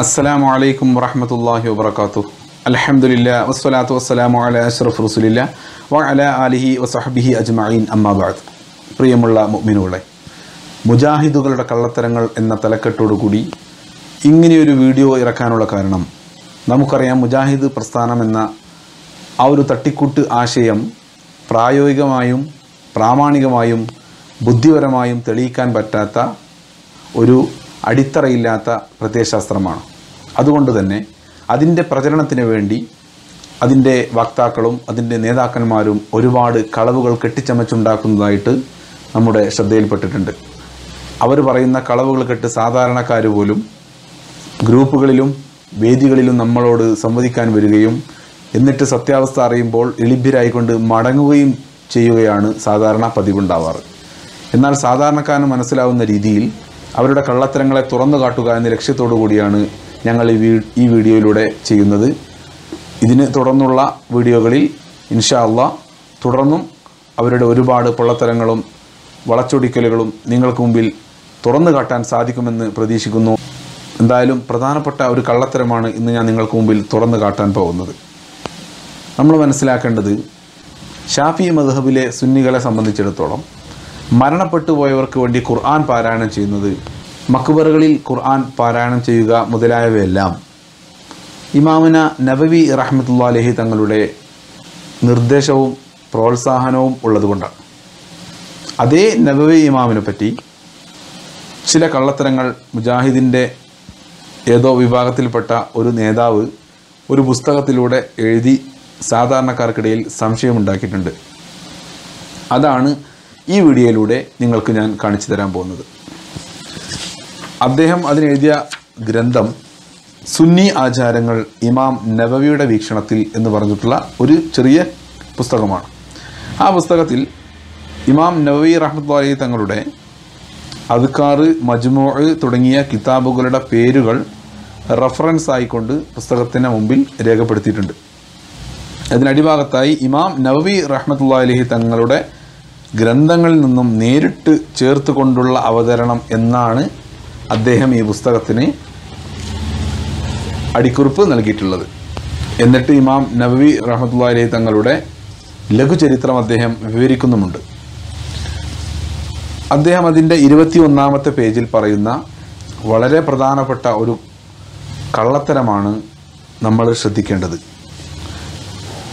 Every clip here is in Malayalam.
അസ്സലാമു അലൈക്കും വറഹമത്തല്ലാഹി വബർക്കാത്തു അലഹമുല്ല വസ്സലാത്തു വസ്സലാമു അല അഷ്റഫ് റസുലില്ല വ അല അലിഹി വസഹബിഹി അജ്മീൻ അമ്മാബാദ് പ്രിയമുള്ള മുഅ്മിനുകളെ മുജാഹിദുകളുടെ കള്ളത്തരങ്ങൾ എന്ന തലക്കെട്ടോടുകൂടി ഇങ്ങനെയൊരു വീഡിയോ ഇറക്കാനുള്ള കാരണം നമുക്കറിയാം മുജാഹിദ് പ്രസ്ഥാനം എന്ന ആ ഒരു തട്ടിക്കൂട്ട് ആശയം പ്രായോഗികമായും പ്രാമാണികമായും ബുദ്ധിപരമായും തെളിയിക്കാൻ പറ്റാത്ത ഒരു അടിത്തറയില്ലാത്ത പ്രത്യയശാസ്ത്രമാണ്. അതുകൊണ്ട് തന്നെ അതിന്റെ പ്രചരണത്തിന് വേണ്ടി അതിന്റെ വക്താക്കളും അതിന്റെ നേതാക്കന്മാരും ഒരുപാട് കളവുകൾ കെട്ടിച്ചമച്ചുണ്ടാക്കുന്നതായിട്ട് നമ്മുടെ ശ്രദ്ധയിൽപ്പെട്ടിട്ടുണ്ട്. അവർ പറയുന്ന കളവുകൾ കെട്ട് സാധാരണക്കാർ പോലും ഗ്രൂപ്പുകളിലും വേദികളിലും നമ്മളോട് സംവദിക്കാൻ വരികയും എന്നിട്ട് സത്യാവസ്ഥ അറിയുമ്പോൾ എളിഭ്യരായിക്കൊണ്ട് മടങ്ങുകയും ചെയ്യുകയാണ് സാധാരണ പതിവുണ്ടാവാറ്. എന്നാൽ സാധാരണക്കാരന് മനസ്സിലാവുന്ന രീതിയിൽ അവരുടെ കള്ളത്തരങ്ങളെ തുറന്നു കാട്ടുക എന്ന ലക്ഷ്യത്തോടു കൂടിയാണ് ഞങ്ങൾ ഈ വീഡിയോയിലൂടെ ചെയ്യുന്നത്. ഇതിന് തുടർന്നുള്ള വീഡിയോകളിൽ ഇൻഷാ അള്ളാ തുടർന്നും അവരുടെ ഒരുപാട് പൊള്ളത്തരങ്ങളും വളച്ചൊടിക്കലുകളും നിങ്ങൾക്ക് മുമ്പിൽ തുറന്നു കാട്ടാൻ സാധിക്കുമെന്ന് പ്രതീക്ഷിക്കുന്നു. എന്തായാലും പ്രധാനപ്പെട്ട ഒരു കള്ളത്തരമാണ് ഇന്ന് ഞാൻ നിങ്ങൾക്ക് മുമ്പിൽ തുറന്നു കാട്ടാൻ പോകുന്നത്. നമ്മൾ മനസ്സിലാക്കേണ്ടത് ഷാഫി മദ്ഹബിലെ സുന്നികളെ സംബന്ധിച്ചിടത്തോളം മരണപ്പെട്ടു പോയവർക്ക് വേണ്ടി ഖുർആൻ പാരായണം ചെയ്യുന്നത് മക്ബറുകളിൽ ഖുർആൻ പാരായണം ചെയ്യുക മുതലായവയെല്ലാം ഇമാമിന നബവി റഹ്മത്തുള്ള അലഹി തങ്ങളുടെ നിർദ്ദേശവും പ്രോത്സാഹനവും ഉള്ളതുകൊണ്ടാണ്. അതേ നബവി ഇമാമിനെ പറ്റി ചില കള്ളത്തരങ്ങൾ മുജാഹിദിന്റെ ഏതോ വിഭാഗത്തിൽപ്പെട്ട ഒരു നേതാവ് ഒരു പുസ്തകത്തിലൂടെ എഴുതി സാധാരണക്കാർക്കിടയിൽ സംശയമുണ്ടാക്കിയിട്ടുണ്ട്. അതാണ് ഈ വീഡിയോയിലൂടെ നിങ്ങൾക്ക് ഞാൻ കാണിച്ചു തരാൻ പോകുന്നത്. അദ്ദേഹം അതിനെഴുതിയ ഗ്രന്ഥം സുന്നി ആചാരങ്ങൾ ഇമാം നബവിയുടെ വീക്ഷണത്തിൽ എന്ന് പറഞ്ഞിട്ടുള്ള ഒരു ചെറിയ പുസ്തകമാണ്. ആ പുസ്തകത്തിൽ ഇമാം നബവി റഹ്മത്തുള്ളി തങ്ങളുടെ അദ്കാർ മജ്മോ തുടങ്ങിയ കിതാബുകളുടെ പേരുകൾ റഫറൻസ് ആയിക്കൊണ്ട് പുസ്തകത്തിന് മുമ്പിൽ രേഖപ്പെടുത്തിയിട്ടുണ്ട്. അതിനടിഭാഗത്തായി ഇമാം നവവി റഹ്മത്തുള്ള അലഹി തങ്ങളുടെ ഗ്രന്ഥങ്ങളിൽ നിന്നും നേരിട്ട് ചേർത്ത് കൊണ്ടുള്ള അവതരണം എന്നാണ് അദ്ദേഹം ഈ പുസ്തകത്തിന് അടിക്കുറിപ്പ് നൽകിയിട്ടുള്ളത്. എന്നിട്ട് ഇമാം നബി റഹ്മത്തുള്ള അലഹി തങ്ങളുടെ ലഘുചരിത്രം അദ്ദേഹം വിവരിക്കുന്നുമുണ്ട്. അദ്ദേഹം അതിന്റെ ഇരുപത്തി ഒന്നാമത്തെ പേജിൽ പറയുന്ന വളരെ പ്രധാനപ്പെട്ട ഒരു കള്ളത്തരമാണ് നമ്മൾ ശ്രദ്ധിക്കേണ്ടത്.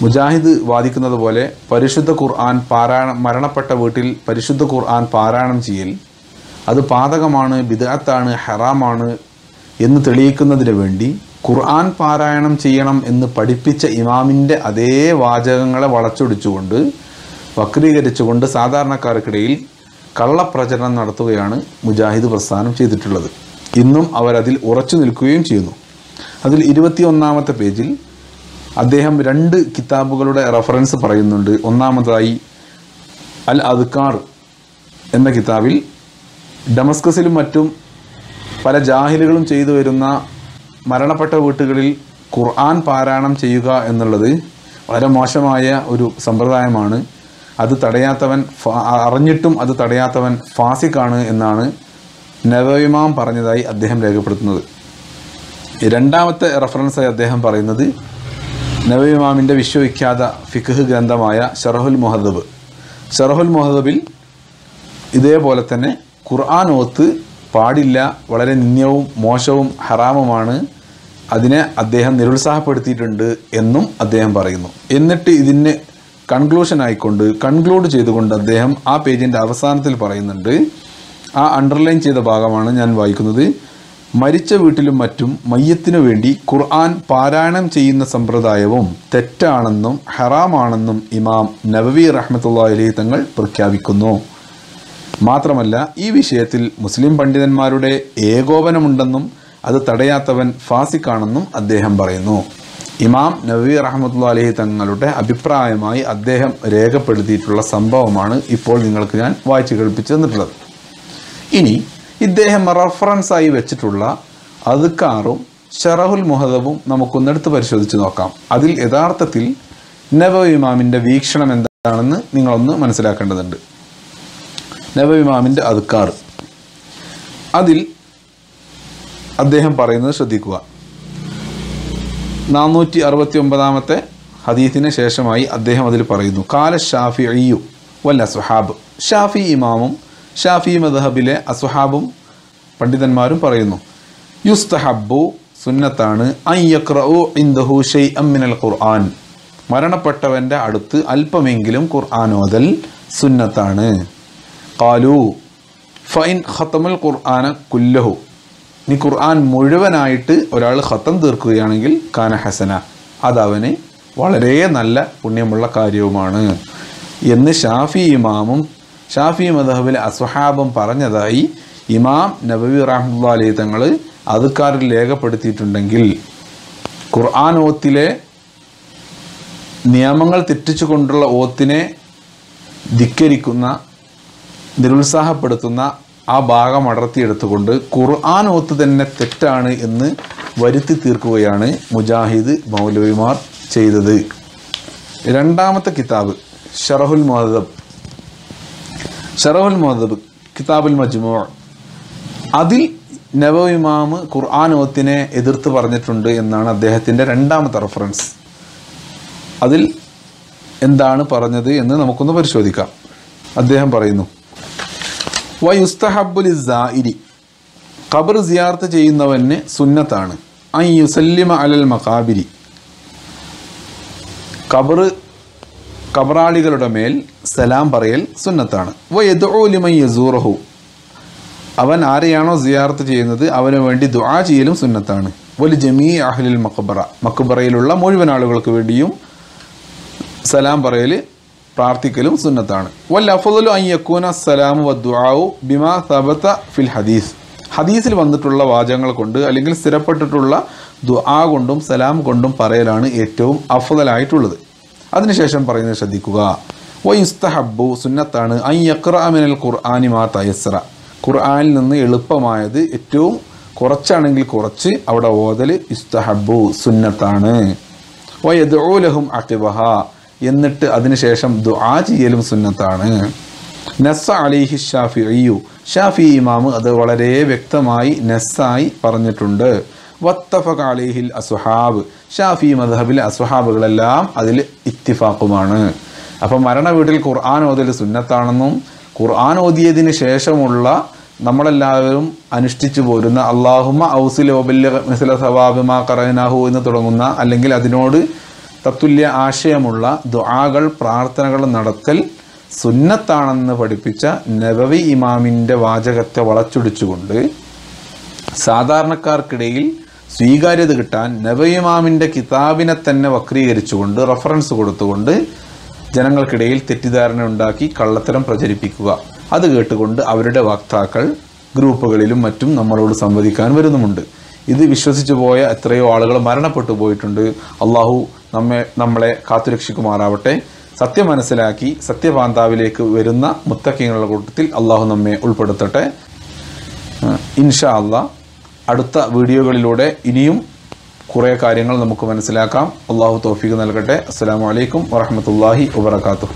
മുജാഹിദ് വാദിക്കുന്നത് പോലെ പരിശുദ്ധ ഖുർആൻ പാരായണം മരണപ്പെട്ട വീട്ടിൽ പരിശുദ്ധ ഖുർആൻ പാരായണം ചെയ്യൽ അത് പാതകമാണ് ബിദാത്താണ് ഹറാമാണ് എന്ന് തെളിയിക്കുന്നതിന് വേണ്ടി ഖുർആൻ പാരായണം ചെയ്യണം എന്ന് പഠിപ്പിച്ച ഇമാമിന്റെ അതേ വാചകങ്ങളെ വളച്ചൊടിച്ചുകൊണ്ട് വക്രീകരിച്ചുകൊണ്ട് സാധാരണക്കാർക്കിടയിൽ കള്ളപ്രചരണം നടത്തുകയാണ് മുജാഹിദ് പ്രസ്ഥാനം ചെയ്തിട്ടുള്ളത്. ഇന്നും അവരതിൽ ഉറച്ചു നിൽക്കുകയും ചെയ്യുന്നു. അതിൽ ഇരുപത്തി ഒന്നാമത്തെ പേജിൽ അദ്ദേഹം രണ്ട് കിതാബുകളുടെ റെഫറൻസ് പറയുന്നുണ്ട്. ഒന്നാമതായി അൽ അദ്കാർ എന്ന കിതാബിൽ ഡമസ്കസിലും മറ്റും പല ജാഹിലുകളും ചെയ്തു വരുന്ന മരണപ്പെട്ട വീട്ടുകളിൽ ഖുർആൻ പാരായണം ചെയ്യുക എന്നുള്ളത് വളരെ മോശമായ ഒരു സമ്പ്രദായമാണ്. അത് തടയാത്തവൻ അറിഞ്ഞിട്ടും അത് തടയാത്തവൻ ഫാസിക്കാണ് എന്നാണ് നവയിമാം പറഞ്ഞതായി അദ്ദേഹം രേഖപ്പെടുത്തുന്നത്. രണ്ടാമത്തെ റെഫറൻസായി അദ്ദേഹം പറയുന്നത് നവയിമാമിന്റെ വിശ്വവിഖ്യാത ഫിഖ് ഗ്രന്ഥമായ ഷറഹുൽ മുഹദബ് ഷറഹുൽ മുഹദബിൽ ഇതേപോലെ തന്നെ ഖുർആൻ ഓത്ത് പാടില്ല വളരെ നിന്ദ്യവും മോശവും ഹറാമുമാണ്. അതിനെ അദ്ദേഹം നിരുത്സാഹപ്പെടുത്തിയിട്ടുണ്ട് എന്നും അദ്ദേഹം പറയുന്നു. എന്നിട്ട് ഇതിന് കൺക്ലൂഷൻ ആയിക്കൊണ്ട് കൺക്ലൂഡ് ചെയ്തുകൊണ്ട് അദ്ദേഹം ആ പേജിന്റെ അവസാനത്തിൽ പറയുന്നുണ്ട്. ആ അണ്ടർലൈൻ ചെയ്ത ഭാഗമാണ് ഞാൻ വായിക്കുന്നത്. മരിച്ച വീട്ടിലും മറ്റും മയ്യത്തിനു വേണ്ടി ഖുർആൻ പാരായണം ചെയ്യുന്ന സമ്പ്രദായവും തെറ്റാണെന്നും ഹറാമാണെന്നും ഇമാം നബവി റഹ്മത്തുള്ള അലി തങ്ങൾ പ്രഖ്യാപിക്കുന്നു. മാത്രമല്ല ഈ വിഷയത്തിൽ മുസ്ലിം പണ്ഡിതന്മാരുടെ ഏകോപനമുണ്ടെന്നും അത് തടയാത്തവൻ ഫാസിക്കാണെന്നും അദ്ദേഹം പറയുന്നു. ഇമാം നബി റഹ്മത്തുള്ള അലഹി തങ്ങളുടെ അഭിപ്രായമായി അദ്ദേഹം രേഖപ്പെടുത്തിയിട്ടുള്ള സംഭവമാണ് ഇപ്പോൾ നിങ്ങൾക്ക് ഞാൻ വായിച്ചു കേൾപ്പിച്ചു തന്നിട്ടുള്ളത്. ഇനി ഇദ്ദേഹം റഫറൻസായി വെച്ചിട്ടുള്ള അതുക്കാറും ഷറഹുൽ മുഹദബും നമുക്കൊന്നെടുത്ത് പരിശോധിച്ച് നോക്കാം. അതിൽ യഥാർത്ഥത്തിൽ നബ ഇമാമിന്റെ വീക്ഷണം എന്താണെന്ന് നിങ്ങളൊന്ന് മനസ്സിലാക്കേണ്ടതുണ്ട്. നബ ഇമാമിന്റെ അതുക്കാർ അതിൽ അദ്ദേഹം പറയുന്നത് ശ്രദ്ധിക്കുക. നാനൂറ്റി അറുപത്തി ഒമ്പതാമത്തെ ഹദീത്തിന് ശേഷമായി അദ്ദേഹം അതിൽ പറയുന്നു. കാല ഷാഫി അയ്യു വല്ല അസുഹാബ്. ഷാഫി ഇമാമും ഷാഫി മദഹബിലെ അസുഹാബും പണ്ഡിതന്മാരും പറയുന്നു യുസ്തഹബു സുന്നത്താണ് ഖുർആൻ. മരണപ്പെട്ടവന്റെ അടുത്ത് അല്പമെങ്കിലും ഖുർആാനോദൽ സുന്നത്താണ്. കാലു ഫൈൻ ഖത്തമുൽ ഖുർആന കുല്ലഹു. നീ ഖുർആൻ മുഴുവനായിട്ട് ഒരാൾ ഖത്തം തീർക്കുകയാണെങ്കിൽ കാന ഹസന. അതവന് വളരെ നല്ല പുണ്യമുള്ള കാര്യവുമാണ്. എന്ന് ഷാഫി ഇമാമും ഷാഫി മദഹബിലെ അസ്വഹാബും പറഞ്ഞതായി ഇമാം നബവി റഹ്മുല്ല അലി തങ്ങൾ അതുക്കാരിൽ രേഖപ്പെടുത്തിയിട്ടുണ്ടെങ്കിൽ ഖുർആൻ ഓത്തിലെ നിയമങ്ങൾ തെറ്റിച്ചുകൊണ്ടുള്ള ഓത്തിനെ ധിക്കരിക്കുന്ന നിരുത്സാഹപ്പെടുത്തുന്ന ആ ഭാഗം അടർത്തിയെടുത്തുകൊണ്ട് ഖുർആൻ ഓത്ത് തന്നെ തെറ്റാണ് എന്ന് വരുത്തി തീർക്കുകയാണ് മുജാഹിദ് മൗലവിമാർ ചെയ്തത്. രണ്ടാമത്തെ കിതാബ് ഷറഹുൽ മോദബ് ഷറഹുൽ മോദബ് കിതാബുൽ മജ്മൂ അതിൽ നവവിമാമ് ഖുർആൻ ഓത്തിനെ എതിർത്ത് പറഞ്ഞിട്ടുണ്ട് എന്നാണ് അദ്ദേഹത്തിന്റെ രണ്ടാമത്തെ റെഫറൻസ്. അതിൽ എന്താണ് പറഞ്ഞത് എന്ന് നമുക്കൊന്ന് പരിശോധിക്കാം. അദ്ദേഹം പറയുന്നു വയുസ്തഹബുൽ സായിരി ഖബർ സിയാർത്ത് ചെയ്യുന്നവന് സുന്നത്താണ്. ഐ യുസല്ലിമ അലൽ മഖാബിരി. ഖബർ കബറാളികളുടെ മേൽ സലാം പറയൽ സുന്നത്താണ്. വയദുലിമൈ യസൂറഹു. അവൻ ആരെയാണോ സിയാർത്ത് ചെയ്യുന്നത് അവന് വേണ്ടി ദുആ ചെയ്യലും സുന്നത്താണ്. വലി ജമീ അഹ്ലിൽ മക്ബറ മക്ബറയിലുള്ള മുഴുവൻ ആളുകൾക്ക് വേണ്ടിയും സലാം പറയൽ പ്രാർത്ഥിക്കലും സുന്നത്താണ്. വൽ ബിമാ ഫിൽ ഹദീസ്. ഹദീസിൽ വന്നിട്ടുള്ള വാചകങ്ങൾ കൊണ്ട് അല്ലെങ്കിൽ സ്ഥിരപ്പെട്ടിട്ടുള്ള ദുആ കൊണ്ടും സലാം കൊണ്ടും പറയലാണ് ഏറ്റവും അഫദലായിട്ടുള്ളത്. അതിനുശേഷം പറയുന്നത് ശ്രദ്ധിക്കുക. വയുസ്തഹബു സുന്നത്താണ്. അൻ യക്ര ഖുർആനി മാ തയസ്ര ഖുർആാനിൽ നിന്ന് എളുപ്പമായത് ഏറ്റവും കുറച്ചാണെങ്കിൽ കുറച്ച് അവിടെ ഓതൽ ഇസ്തഹബു സുന്നത്താണ്. വയദൂലഹും അക്കിബഹ എന്നിട്ട് അതിനുശേഷം ദുആ ചെയ്യലും സുന്നത്താണ്. നസ്സ അലിഹി ഷാഫി അയ്യു ഷാഫി ഇമാമ് അത് വളരെ വ്യക്തമായി നസ്സായി പറഞ്ഞിട്ടുണ്ട്. വത്തഫ അലിഹിൽ അസുഹാബ് ഷാഫി മദ്ഹബിലെ അസുഹാബുകളെല്ലാം അതിൽ ഇത്തിഫാക്കുമാണ് അപ്പം മരണ വീട്ടിൽ ഖുർആൻ ഓതൽ സുന്നത്താണെന്നും ഖുർആൻ ഓതിയതിന് ശേഷമുള്ള നമ്മളെല്ലാവരും അനുഷ്ഠിച്ചു പോരുന്ന അള്ളാഹുമ ഔസിൽ ഒബല്യ മിസല സവാബിമ കറനാഹു എന്ന് തുടങ്ങുന്ന അല്ലെങ്കിൽ അതിനോട് തത്തുല്യ ആശയമുള്ള ദുആകൾ പ്രാർത്ഥനകൾ നടത്തൽ സുന്നത്താണെന്ന് പഠിപ്പിച്ച നബവി ഇമാമിന്റെ വാചകത്തെ വളച്ചൊടിച്ചുകൊണ്ട് സാധാരണക്കാർക്കിടയിൽ സ്വീകാര്യത കിട്ടാൻ നബവി ഇമാമിന്റെ കിതാബിനെ തന്നെ വക്രീകരിച്ചുകൊണ്ട് റഫറൻസ് കൊടുത്തുകൊണ്ട് ജനങ്ങൾക്കിടയിൽ തെറ്റിദ്ധാരണ ഉണ്ടാക്കി കള്ളത്തരം പ്രചരിപ്പിക്കുക. അത് കേട്ടുകൊണ്ട് അവരുടെ വക്താക്കൾ ഗ്രൂപ്പുകളിലും മറ്റും നമ്മളോട് സംവദിക്കാൻ വരുന്നുമുണ്ട്. ഇത് വിശ്വസിച്ചു പോയ എത്രയോ ആളുകൾ മരണപ്പെട്ടു പോയിട്ടുണ്ട്. അള്ളാഹു നമ്മെ നമ്മളെ കാത്തുരക്ഷിക്കുമാറാവട്ടെ. സത്യം മനസ്സിലാക്കി സത്യപാന്താവിലേക്ക് വരുന്ന മുത്തക്കിങ്ങളുടെ കൂട്ടത്തിൽ അള്ളാഹു നമ്മെ ഉൾപ്പെടുത്തട്ടെ. ഇൻഷാ അള്ളാ അടുത്ത വീഡിയോകളിലൂടെ ഇനിയും കുറേ കാര്യങ്ങൾ നമുക്ക് മനസ്സിലാക്കാം. അള്ളാഹു തോഫിക്ക് നൽകട്ടെ. അസ്സാം വലൈക്കും വറഹമത്തല്ലാഹി വബർക്കാത്തു